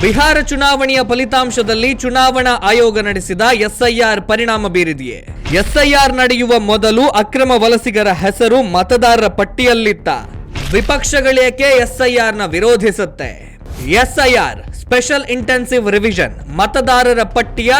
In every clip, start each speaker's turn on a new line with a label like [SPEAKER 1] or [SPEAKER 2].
[SPEAKER 1] ಬಿಹಾರ ಚುನಾವಣೆಯ ಫಲಿತಾಂಶದಲ್ಲಿ ಚುನಾವಣಾ ಆಯೋಗ ನಡೆಸಿದ ಎಸ್ಐಆರ್ ಪರಿಣಾಮ ಬೀರಿದೆಯೇ? ಎಸ್ಐಆರ್ ನಡೆಯುವ ಮೊದಲು ಅಕ್ರಮ ವಲಸಿಗರ ಹೆಸರು ಮತದಾರರ ಪಟ್ಟಿಯಲ್ಲಿತ್ತ. ವಿಪಕ್ಷಗಳೇಕೆ ಎಸ್ಐಆರ್ನ ವಿರೋಧಿಸುತ್ತೆ? ಎಸ್ಐಆರ್ ಸ್ಪೆಷಲ್ ಇಂಟೆನ್ಸಿವ್ ರಿವಿಷನ್, ಮತದಾರರ ಪಟ್ಟಿಯ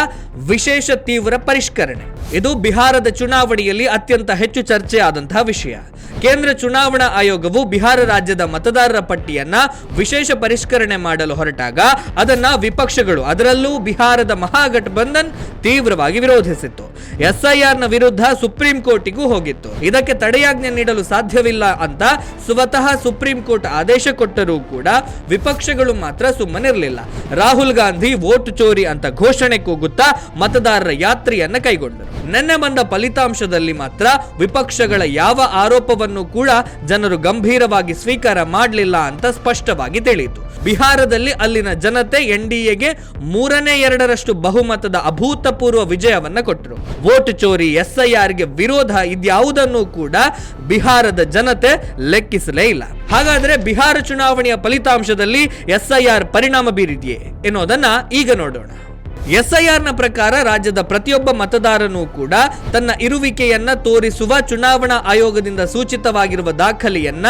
[SPEAKER 1] ವಿಶೇಷ ತೀವ್ರ ಪರಿಷ್ಕರಣೆ. ಇದು ಬಿಹಾರದ ಚುನಾವಣೆಯಲ್ಲಿ ಅತ್ಯಂತ ಹೆಚ್ಚು ಚರ್ಚೆ ಆದಂತಹ ವಿಷಯ. ಕೇಂದ್ರ ಚುನಾವಣಾ ಆಯೋಗವು ಬಿಹಾರ ರಾಜ್ಯದ ಮತದಾರರ ಪಟ್ಟಿಯನ್ನ ವಿಶೇಷ ಪರಿಷ್ಕರಣೆ ಮಾಡಲು ಹೊರಟಾಗ ಅದನ್ನ ವಿಪಕ್ಷಗಳು, ಅದರಲ್ಲೂ ಬಿಹಾರದ ಮಹಾಗಠಬಂಧನ್ ತೀವ್ರವಾಗಿ ವಿರೋಧಿಸಿತ್ತು. ಎಸ್ಐಆರ್ನ ವಿರುದ್ಧ ಸುಪ್ರೀಂ ಕೋರ್ಟಿಗೂ ಹೋಗಿತ್ತು. ಇದಕ್ಕೆ ತಡೆಯಾಜ್ಞೆ ನೀಡಲು ಸಾಧ್ಯವಿಲ್ಲ ಅಂತ ಸ್ವತಃ ಸುಪ್ರೀಂ ಕೋರ್ಟ್ ಆದೇಶ ಕೊಟ್ಟರೂ ಕೂಡ ವಿಪಕ್ಷಗಳು ಮಾತ್ರ ಸುಮ್ಮನಿರಲಿಲ್ಲ. ರಾಹುಲ್ ಗಾಂಧಿ ವೋಟ್ ಚೋರಿ ಅಂತ ಘೋಷಣೆ ಕೂಗುತ್ತಾ ಮತದಾರರ ಯಾತ್ರೆಯನ್ನ ಕೈಗೊಂಡರು. ನಿನ್ನೆ ಬಂದ ಫಲಿತಾಂಶದಲ್ಲಿ ಮಾತ್ರ ವಿಪಕ್ಷಗಳ ಯಾವ ಆರೋಪವನ್ನು ಕೂಡ ಜನರು ಗಂಭೀರವಾಗಿ ಸ್ವೀಕಾರ ಮಾಡಲಿಲ್ಲ ಅಂತ ಸ್ಪಷ್ಟವಾಗಿ ತಿಳಿಯಿತು. ಬಿಹಾರದಲ್ಲಿ ಅಲ್ಲಿನ ಜನತೆ ಎನ್ಡಿಎಗೆ ಮೂರನೇ ಎರಡರಷ್ಟು ಬಹುಮತದ ಅಭೂತಪೂರ್ವ ವಿಜಯವನ್ನ ಕೊಟ್ಟರು. ವೋಟ್ ಚೋರಿ ಎಸ್ಐಆರ್ಗೆ ವಿರೋಧ ಇದ್ಯಾವುದನ್ನು ಕೂಡ ಬಿಹಾರದ ಜನತೆ ಲೆಕ್ಕಿಸಲೇ ಇಲ್ಲ. ಹಾಗಾದ್ರೆ ಬಿಹಾರ ಚುನಾವಣೆಯ ಫಲಿತಾಂಶದಲ್ಲಿ ಎಸ್ಐಆರ್ ಪರಿಣಾಮ ಬೀರಿದೆಯೇ ಎನ್ನುವುದನ್ನ ಈಗ ನೋಡೋಣ. ಎಸ್ಐಆರ್ನ ಪ್ರಕಾರ ರಾಜ್ಯದ ಪ್ರತಿಯೊಬ್ಬ ಮತದಾರನೂ ಕೂಡ ತನ್ನ ಇರುವಿಕೆಯನ್ನ ತೋರಿಸುವ ಚುನಾವಣಾ ಆಯೋಗದಿಂದ ಸೂಚಿತವಾಗಿರುವ ದಾಖಲೆಯನ್ನ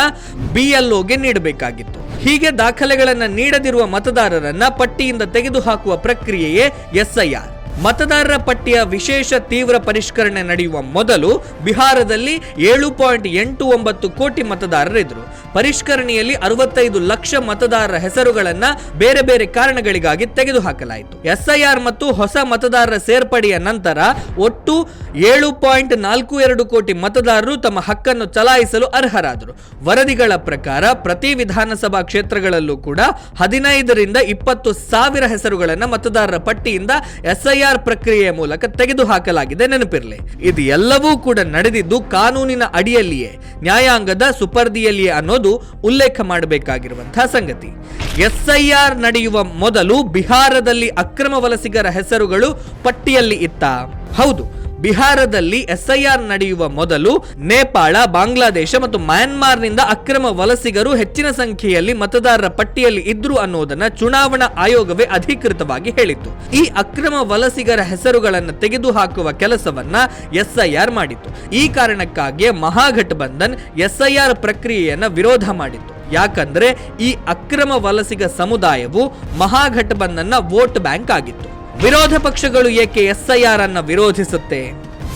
[SPEAKER 1] ಬಿಎಲ್ಒಗೆ ನೀಡಬೇಕಾಗಿತ್ತು. ಹೀಗೆ ದಾಖಲೆಗಳನ್ನು ನೀಡದಿರುವ ಮತದಾರರನ್ನ ಪಟ್ಟಿಯಿಂದ ತೆಗೆದುಹಾಕುವ ಪ್ರಕ್ರಿಯೆಯೇ ಎಸ್ಐಆರ್. ಮತದಾರರ ಪಟ್ಟಿಯ ವಿಶೇಷ ತೀವ್ರ ಪರಿಷ್ಕರಣೆ ನಡೆಯುವ ಮೊದಲು ಬಿಹಾರದಲ್ಲಿ ಏಳು ಪಾಯಿಂಟ್ ಎಂಟು ಒಂಬತ್ತು ಕೋಟಿ ಮತದಾರರಿದ್ದರು. ಪರಿಷ್ಕರಣೆಯಲ್ಲಿ ಅರವತ್ತೈದು ಲಕ್ಷ ಮತದಾರರ ಹೆಸರುಗಳನ್ನ ಬೇರೆ ಬೇರೆ ಕಾರಣಗಳಿಗಾಗಿ ತೆಗೆದುಹಾಕಲಾಯಿತು. ಎಸ್ಐಆರ್ ಮತ್ತು ಹೊಸ ಮತದಾರರ ಸೇರ್ಪಡೆಯ ನಂತರ ಒಟ್ಟು ಏಳು ಪಾಯಿಂಟ್ ನಾಲ್ಕು ಎರಡು ಕೋಟಿ ಮತದಾರರು ತಮ್ಮ ಹಕ್ಕನ್ನು ಚಲಾಯಿಸಲು ಅರ್ಹರಾದರು. ವರದಿಗಳ ಪ್ರಕಾರ ಪ್ರತಿ ವಿಧಾನಸಭಾ ಕ್ಷೇತ್ರಗಳಲ್ಲೂ ಕೂಡ ಹದಿನೈದರಿಂದ ಇಪ್ಪತ್ತು ಸಾವಿರ ಹೆಸರುಗಳನ್ನು ಮತದಾರರ ಪಟ್ಟಿಯಿಂದ ಎಸ್ಐಆರ್ ಪ್ರಕ್ರಿಯೆಯ ಮೂಲಕ ತೆಗೆದುಹಾಕಲಾಗಿದೆ ನೆನಪಿರಲಿ. ಇದು ಎಲ್ಲವೂ ಕೂಡ ನಡೆದಿದ್ದು ಕಾನೂನಿನ ಅಡಿಯಲ್ಲಿಯೇ. ನ್ಯಾಯಾಂಗದ ಸುಪರ್ದಿಯಲ್ಲಿಯೇ ಅನ್ನೋದು ಉಲ್ಲೇಖ ಮಾಡಬೇಕಾಗಿರುವಂತಹ ಸಂಗತಿ. ಎಸ್ಐಆರ್ ನಡೆಯುವ ಮೊದಲು ಬಿಹಾರದಲ್ಲಿ ಅಕ್ರಮ ವಲಸಿಗರ ಹೆಸರುಗಳು ಪಟ್ಟಿಯಲ್ಲಿ ಇತ್ತ? ಹೌದು. ಬಿಹಾರದಲ್ಲಿ ಎಸ್ಐಆರ್ ನಡೆಯುವ ಮೊದಲು ನೇಪಾಳ, ಬಾಂಗ್ಲಾದೇಶ ಮತ್ತು ಮ್ಯಾನ್ಮಾರ್ನಿಂದ ಅಕ್ರಮ ವಲಸಿಗರು ಹೆಚ್ಚಿನ ಸಂಖ್ಯೆಯಲ್ಲಿ ಮತದಾರರ ಪಟ್ಟಿಯಲ್ಲಿ ಇದ್ರು ಅನ್ನೋದನ್ನ ಚುನಾವಣಾ ಆಯೋಗವೇ ಅಧಿಕೃತವಾಗಿ ಹೇಳಿತ್ತು. ಈ ಅಕ್ರಮ ವಲಸಿಗರ ಹೆಸರುಗಳನ್ನು ತೆಗೆದುಹಾಕುವ ಕೆಲಸವನ್ನ ಎಸ್ಐಆರ್ ಮಾಡಿತ್ತು. ಈ ಕಾರಣಕ್ಕಾಗಿಯೇ ಮಹಾಗಠಬಂಧನ್ ಎಸ್ಐಆರ್ ಪ್ರಕ್ರಿಯೆಯನ್ನ ವಿರೋಧ ಮಾಡಿತ್ತು. ಯಾಕಂದ್ರೆ ಈ ಅಕ್ರಮ ವಲಸಿಗ ಸಮುದಾಯವು ಮಹಾಘಟಬಂಧನ್ನ ವೋಟ್ ಬ್ಯಾಂಕ್ ಆಗಿತ್ತು. ವಿರೋಧ ಪಕ್ಷಗಳು ಏಕೆ ಎಸ್ಐಆರ್ ಅನ್ನ ವಿರೋಧಿಸುತ್ತೆ?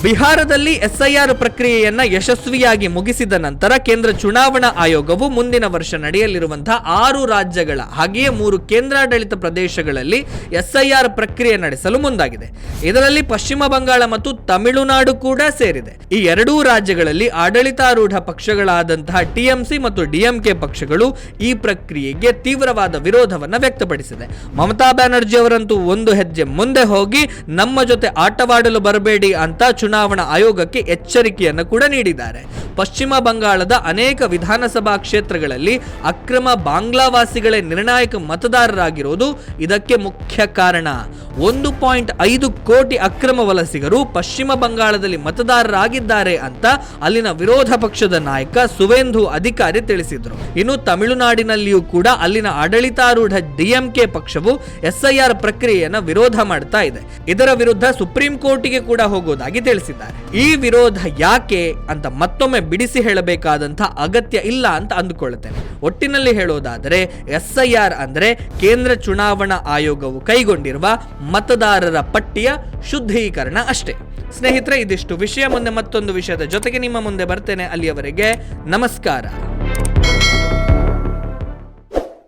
[SPEAKER 1] ಬಿಹಾರದಲ್ಲಿ ಎಸ್ಐಆರ್ ಪ್ರಕ್ರಿಯೆಯನ್ನ ಯಶಸ್ವಿಯಾಗಿ ಮುಗಿಸಿದ ನಂತರ ಕೇಂದ್ರ ಚುನಾವಣಾ ಆಯೋಗವು ಮುಂದಿನ ವರ್ಷ ನಡೆಯಲಿರುವಂತಹ ಆರು ರಾಜ್ಯಗಳ, ಹಾಗೆಯೇ ಮೂರು ಕೇಂದ್ರಾಡಳಿತ ಪ್ರದೇಶಗಳಲ್ಲಿ ಎಸ್ಐಆರ್ ಪ್ರಕ್ರಿಯೆ ನಡೆಸಲು ಮುಂದಾಗಿದೆ. ಇದರಲ್ಲಿ ಪಶ್ಚಿಮ ಬಂಗಾಳ ಮತ್ತು ತಮಿಳುನಾಡು ಕೂಡ ಸೇರಿದೆ. ಈ ಎರಡೂ ರಾಜ್ಯಗಳಲ್ಲಿ ಆಡಳಿತಾರೂಢ ಪಕ್ಷಗಳಾದಂತಹ ಟಿಎಂಸಿ ಮತ್ತು ಡಿಎಂಕೆ ಪಕ್ಷಗಳು ಈ ಪ್ರಕ್ರಿಯೆಗೆ ತೀವ್ರವಾದ ವಿರೋಧವನ್ನು ವ್ಯಕ್ತಪಡಿಸಿದೆ. ಮಮತಾ ಬ್ಯಾನರ್ಜಿ ಅವರಂತೂ ಒಂದು ಹೆಜ್ಜೆ ಮುಂದೆ ಹೋಗಿ, ನಮ್ಮ ಜೊತೆ ಆಟವಾಡಲು ಬರಬೇಡಿ ಅಂತ ಚುನಾವಣಾ ಆಯೋಗಕ್ಕೆ ಎಚ್ಚರಿಕೆಯನ್ನು ಕೂಡ ನೀಡಿದ್ದಾರೆ. ಪಶ್ಚಿಮ ಬಂಗಾಳದ ಅನೇಕ ವಿಧಾನಸಭಾ ಕ್ಷೇತ್ರಗಳಲ್ಲಿ ಅಕ್ರಮ ಬಾಂಗ್ಲಾವಾಸಿಗಳೇ ನಿರ್ಣಾಯಕ ಮತದಾರರಾಗಿರುವುದು ಇದಕ್ಕೆ ಮುಖ್ಯ ಕಾರಣ. ಒಂದು ಪಾಯಿಂಟ್ ಐದು ಕೋಟಿ ಅಕ್ರಮ ವಲಸಿಗರು ಪಶ್ಚಿಮ ಬಂಗಾಳದಲ್ಲಿ ಮತದಾರರಾಗಿದ್ದಾರೆ ಅಂತ ಅಲ್ಲಿನ ವಿರೋಧ ಪಕ್ಷದ ನಾಯಕ ಸುವೇಂದು ಅಧಿಕಾರಿ ತಿಳಿಸಿದರು. ಇನ್ನು ತಮಿಳುನಾಡಿನಲ್ಲಿಯೂ ಕೂಡ ಅಲ್ಲಿನ ಆಡಳಿತಾರೂಢ ಡಿಎಂಕೆ ಪಕ್ಷವು ಎಸ್ಐಆರ್ ಪ್ರಕ್ರಿಯೆಯನ್ನು ವಿರೋಧ ಮಾಡ್ತಾ ಇದೆ. ಇದರ ವಿರುದ್ಧ ಸುಪ್ರೀಂ ಕೋರ್ಟಿಗೆ ಕೂಡ ಹೋಗೋದಾಗಿ ತಿಳಿಸಿದ್ದಾರೆ. ಈ ವಿರೋಧ ಯಾಕೆ ಅಂತ ಮತ್ತೊಮ್ಮೆ ಬಿಡಿಸಿ ಹೇಳಬೇಕಾದಂತಹ ಅಗತ್ಯ ಇಲ್ಲ ಅಂತ ಅಂದುಕೊಳ್ಳುತ್ತೇನೆ. ಒಟ್ಟಿನಲ್ಲಿ ಹೇಳೋದಾದರೆ, ಎಸ್ಐಆರ್ ಅಂದ್ರೆ ಕೇಂದ್ರ ಚುನಾವಣಾ ಆಯೋಗವು ಕೈಗೊಂಡಿರುವ ಮತದಾರರ ಪಟ್ಟಿಯ ಶುದ್ಧೀಕರಣ ಅಷ್ಟೇ. ಸ್ನೇಹಿತರೆ, ಇದಿಷ್ಟು ವಿಷಯ. ಮುಂದೆ ಮತ್ತೊಂದು ವಿಷಯದ ಜೊತೆಗೆ ನಿಮ್ಮ ಮುಂದೆ ಬರ್ತೇನೆ ಅಲ್ಲಿಯವರೆಗೆ. ನಮಸ್ಕಾರ.